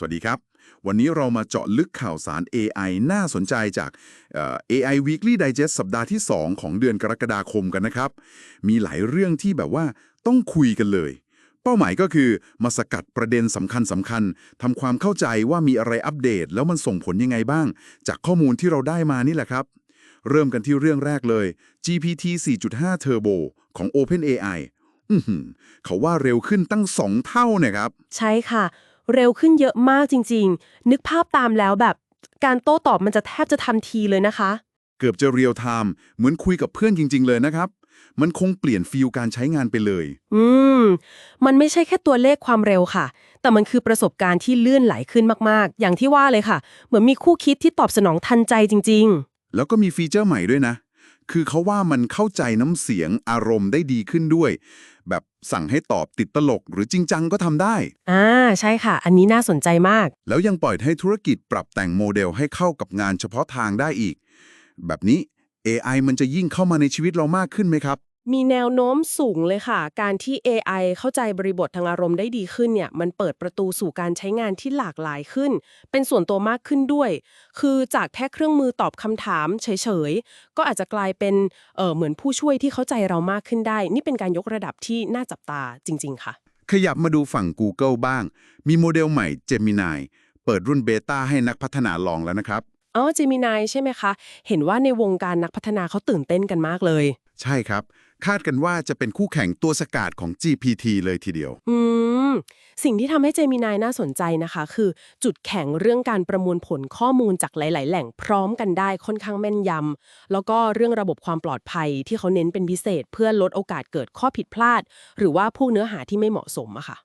สวัสดีครับ วันนี้เรามาเจาะลึกข่าวสาร AI น่าสนใจจาก AI Weekly Digest สัปดาห์ที่ 2 ของเดือนกรกฎาคมกันนะครับ มีหลายเรื่องที่แบบว่าต้องคุยกันเลย เป้าหมายก็คือมาสกัดประเด็นสำคัญสำคัญทำความเข้าใจว่ามีอะไรอัปเดต แล้วมันส่งผลยังไงบ้าง จากข้อมูลที่เราได้มานี่แหละครับ เริ่มกันที่เรื่องแรกเลย GPT 4.5 Turbo ของ OpenAI เขาว่าเร็วขึ้นตั้ง 2 เท่าเนี่ยครับ ใช่ค่ะ เร็วขึ้นเยอะมากจริง ๆ นึกภาพตามแล้วแบบการโต้ตอบมันจะแทบจะทันทีเลยนะคะ เกือบจะเรียลไทม์เหมือนคุยกับเพื่อนจริง ๆ เลยนะครับ มันคงเปลี่ยนฟีลการใช้งานไปเลย อืม มันไม่ใช่แค่ตัวเลขความเร็วค่ะ แต่มันคือประสบการณ์ที่เลื่อนไหลขึ้นมากๆ อย่างที่ว่าเลยค่ะ เหมือนมีคู่คิดที่ตอบสนองทันใจจริง แล้วก็มีฟีเจอร์ใหม่ด้วยนะ คือเขาว่ามันเข้าใจน้ำเสียงอารมณ์ได้ดีขึ้นด้วย แบบ สั่งให้ตอบติดตลกหรือจริงจังก็ทำได้ๆอ่าใช่ค่ะ อันนี้น่าสนใจมาก แล้วยังปล่อยให้ธุรกิจปรับแต่งโมเดลให้เข้ากับงานเฉพาะทางได้อีก แบบนี้ AI มันจะยิ่งเข้ามาในชีวิตเรามากขึ้นไหมครับ มีแนวโน้มสูงเลยค่ะ การที่ AI เข้าใจบริบททางอารมณ์ได้ดีขึ้นเนี่ยมันเปิดประตูสู่การใช้งานที่หลากหลายขึ้น เป็นส่วนตัวมากขึ้นด้วย คือจากแค่เครื่องมือตอบคำถามเฉยๆ ก็อาจจะกลายเป็นเออเหมือนผู้ช่วยที่เข้าใจเรามากขึ้นได้ นี่เป็นการยกระดับที่น่าจับตาจริง ๆ ค่ะ ขยับมาดูฝั่ง Google บ้าง มีโมเดลใหม่ Gemini เปิดรุ่นเบต้าให้นักพัฒนาลองแล้วนะครับอ๋อ Gemini ใช่ไหมคะ เห็นว่าในวงการนักพัฒนาเขาตื่นเต้นกันมากเลย ใช่ครับ คาดกันว่าจะเป็นคู่แข่งตัวสกัดของ GPT เลยทีเดียว อืม สิ่งที่ทำให้ Gemini น่าสนใจนะคะ คือจุดแข็งเรื่องการประมวลผลข้อมูลจากหลาย ๆ แหล่งพร้อมกันได้ค่อนข้างแม่นยำแล้วก็เรื่องระบบความปลอดภัยที่เขาเน้นเป็นพิเศษ เพื่อลดโอกาสเกิดข้อผิดพลาด หรือว่าพวกเนื้อหาที่ไม่เหมาะสมอะค่ะ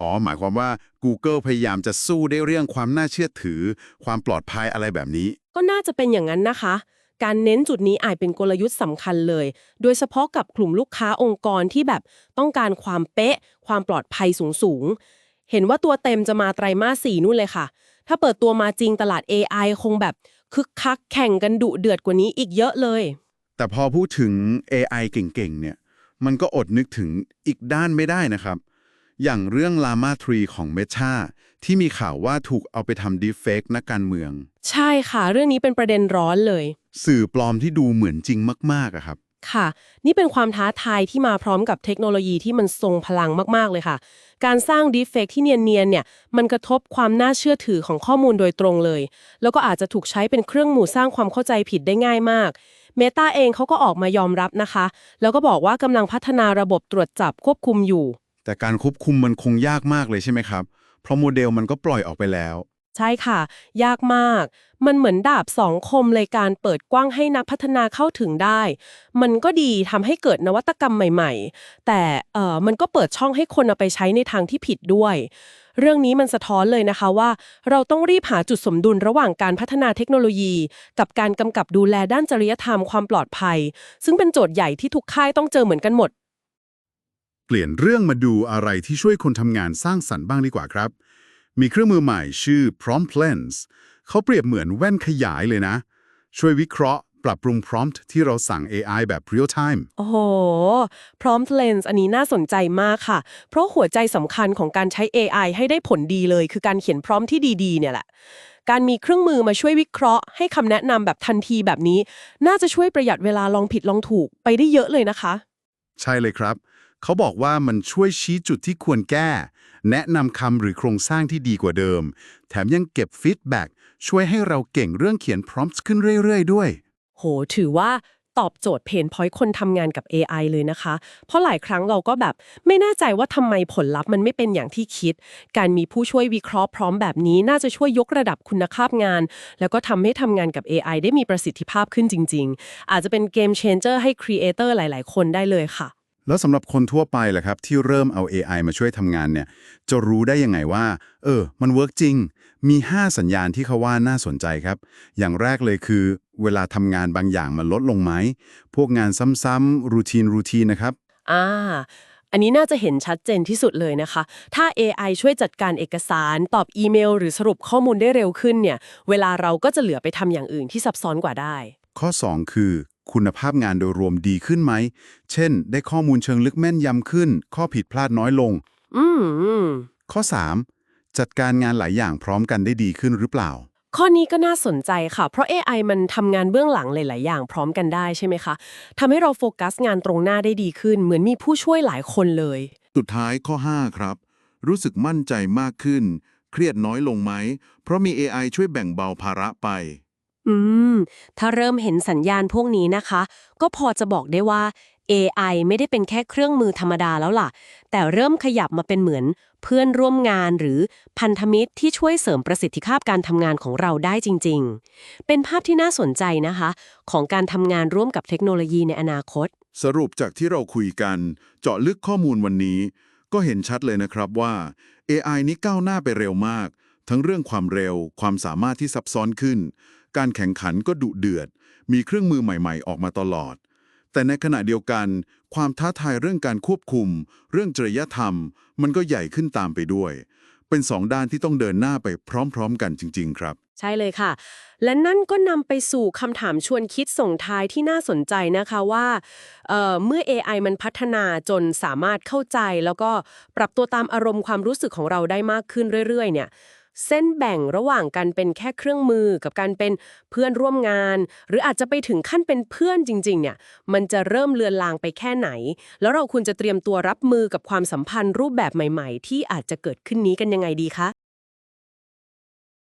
อ๋อ หมายความว่า Google พยายามจะสู้ได้เรื่องความน่าเชื่อถือ ความปลอดภัยอะไรแบบนี้ ก็น่าจะเป็นอย่างนั้นนะคะ การเน้นจุดนี้อาจเป็นกลยุทธ์สำคัญเลย โดยเฉพาะกับกลุ่มลูกค้าองค์กรที่แบบต้องการความเป๊ะ ความปลอดภัยสูงสูงๆ เห็นว่าตัวเต็มจะมาไตรมาสสี่นู่นเลยค่ะ ถ้าเปิดตัวมาจริงตลาด AI คงแบบคึกคักแข่งกันดุเดือดกว่านี้อีกเยอะเลย แต่พอพูดถึง AI เก่งๆ เนี่ย มันก็อดนึกถึงอีกด้านไม่ได้นะครับ อย่างเรื่อง Llama 3 ของ Meta ที่มีข่าวว่าถูกเอาไปทำ deepfake นักการเมือง ใช่ค่ะ เรื่องนี้เป็นประเด็นร้อนเลย สื่อปลอมที่ดูเหมือนจริงมากๆอะครับ ค่ะ นี่เป็นความท้าทายที่มาพร้อมกับเทคโนโลยีที่มันทรงพลังมากๆเลยค่ะ การสร้าง deepfake ที่เนียนๆเนี่ยมันกระทบความน่าเชื่อถือของข้อมูลโดยตรงเลย แล้วก็อาจจะถูกใช้เป็นเครื่องมือสร้างความเข้าใจผิดได้ง่ายมาก Meta เองเขาก็ออกมายอมรับนะคะ แล้วก็บอกว่ากำลังพัฒนาระบบตรวจจับควบคุมอยู่ แต่การควบคุมมันคงยากมากเลยใช่ไหมครับ เพราะโมเดลมันก็ปล่อยออกไปแล้ว ใช่ค่ะ ยากมาก มันเหมือนดาบสองคมเลยการเปิดกว้างให้นักพัฒนาเข้าถึงได้ มันก็ดีทำให้เกิดนวัตกรรมใหม่ ๆ แต่เอ่อมันก็เปิดช่องให้คนเอาไปใช้ในทางที่ผิดด้วย เรื่องนี้มันสะท้อนเลยนะคะว่า เราต้องรีบหาจุดสมดุลระหว่างการพัฒนาเทคโนโลยี กับการกำกับดูแลด้านจริยธรรมความปลอดภัย ซึ่งเป็นโจทย์ใหญ่ที่ทุกค่ายต้องเจอเหมือนกันหมด เปลี่ยนเรื่องมาดูอะไรที่ช่วยคนทำงานสร้างสรรค์บ้างดีกว่าครับ มีเครื่องมือใหม่ชื่อ Prompt Lens เขาเปรียบเหมือนแว่นขยายเลยนะ ช่วยวิเคราะห์ปรับปรุง prompt ที่เราสั่ง AI แบบ real time โอ้โห Prompt Lens อันนี้น่าสนใจมากค่ะ เพราะหัวใจสำคัญของการใช้ AI ให้ได้ผลดีเลย คือการเขียนพร้อมที่ดีๆ เนี่ยแหละ การมีเครื่องมือมาช่วยวิเคราะห์ ให้คำแนะนำแบบทันทีแบบนี้ น่าจะช่วยประหยัดเวลาลองผิดลองถูกไปได้เยอะเลยนะคะ ใช่เลยครับ เขาบอกว่ามันช่วยชี้จุดที่ควรแก้ แนะนำคำหรือโครงสร้างที่ดีกว่าเดิม แถมยังเก็บฟีดแบ็กช่วยให้เราเก่งเรื่องเขียน prompts ขึ้นเรื่อย ๆ ด้วย โห ถือว่าตอบโจทย์เพนพอยต์คนทำงานกับ AI เลยนะคะ เพราะหลายครั้งเราก็แบบไม่แน่ใจว่าทำไมผลลัพธ์มันไม่เป็นอย่างที่คิด การมีผู้ช่วยวิเคราะห์พร้อมแบบนี้ น่าจะช่วยยกระดับคุณภาพงาน แล้วก็ทำให้ทำงานกับ AI ได้มีประสิทธิภาพขึ้นจริง ๆ อาจจะเป็นเกมเชนเจอร์ให้ครีเอเตอร์หลาย ๆ คนได้เลยค่ะ แล้วสำหรับคนทั่วไปล่ะครับ ที่เริ่มเอา AI มาช่วยทำงานเนี่ย จะรู้ได้ยังไงว่า เออ มันเวิร์กจริง มี 5 สัญญาณที่เขาว่าน่าสนใจครับ อย่างแรกเลยคือ เวลาทำงานบางอย่างมันลดลงไหม พวกงานซ้ำๆรูทีนรูทีนนะครับ อ่า อันนี้น่าจะเห็นชัดเจนที่สุดเลยนะคะ ถ้า AI ช่วยจัดการเอกสาร ตอบอีเมล หรือสรุปข้อมูลได้เร็วขึ้นเนี่ย เวลาเราก็จะเหลือไปทำอย่างอื่นที่ซับซ้อนกว่าได้ ข้อ 2 คือ คุณภาพงานโดยรวมดีขึ้นไหม เช่น ได้ข้อมูลเชิงลึกแม่นยำขึ้น ข้อผิดพลาดน้อยลง อืมอืมข้อจัดการงานหลายอย่างพร้อมกันได้ดีขึ้นหรือเปล่า ข้อนี้ก็น่าสนใจค่ะ เพราะ AI มันทำงานเบื้องหลังหลาย ๆ อย่างพร้อมกันได้ใช่ไหมคะทำให้เราโฟกัสงานตรงหน้าได้ดีขึ้น เหมือนมีผู้ช่วยหลายคนเลย สุดท้ายข้อ 5 ครับ รู้สึกมั่นใจมากขึ้น เครียดน้อยลงไหม เพราะมี AI ช่วยแบ่งเบาภาระไป อืม ถ้าเริ่มเห็นสัญญาณพวกนี้นะคะ ก็พอจะบอกได้ว่า AI ไม่ได้เป็นแค่เครื่องมือธรรมดาแล้วล่ะ แต่เริ่มขยับมาเป็นเหมือนเพื่อนร่วมงานหรือพันธมิตรที่ช่วยเสริมประสิทธิภาพการทำงานของเราได้จริง ๆ เป็นภาพที่น่าสนใจนะคะ ของการทำงานร่วมกับเทคโนโลยีในอนาคต สรุปจากที่เราคุยกัน เจาะลึกข้อมูลวันนี้ ก็เห็นชัดเลยนะครับว่า AI นี้ก้าวหน้าไปเร็วมาก ทั้งเรื่องความเร็ว ความสามารถที่ซับซ้อนขึ้น การแข่งขันก็ดุเดือด มีเครื่องมือใหม่ๆ ออกมาตลอด แต่ในขณะเดียวกัน ความท้าทายเรื่องการควบคุม เรื่องจริยธรรม มันก็ใหญ่ขึ้นตามไปด้วย เป็นสองด้านที่ต้องเดินหน้าไปพร้อมๆ กันจริง ๆ ครับ ใช่เลยค่ะ และนั่นก็นำไปสู่คำถามชวนคิดส่งท้ายที่น่าสนใจนะคะว่าเเมื่อ AI มันพัฒนาจนสามารถเข้าใจ แล้วก็ปรับตัวตามอารมณ์ความรู้สึกของเราได้มากขึ้นเรื่อยๆ เนี่ย เส้นแบ่งระหว่างการเป็นแค่เครื่องมือกับการเป็นเพื่อนร่วมงาน หรืออาจจะไปถึงขั้นเป็นเพื่อนจริง ๆ เนี่ย มันจะเริ่มเลือนลางไปแค่ไหน แล้วเราควรจะเตรียมตัวรับมือกับความสัมพันธ์รูปแบบใหม่ ๆ ที่อาจจะเกิดขึ้นนี้กันยังไงดีคะ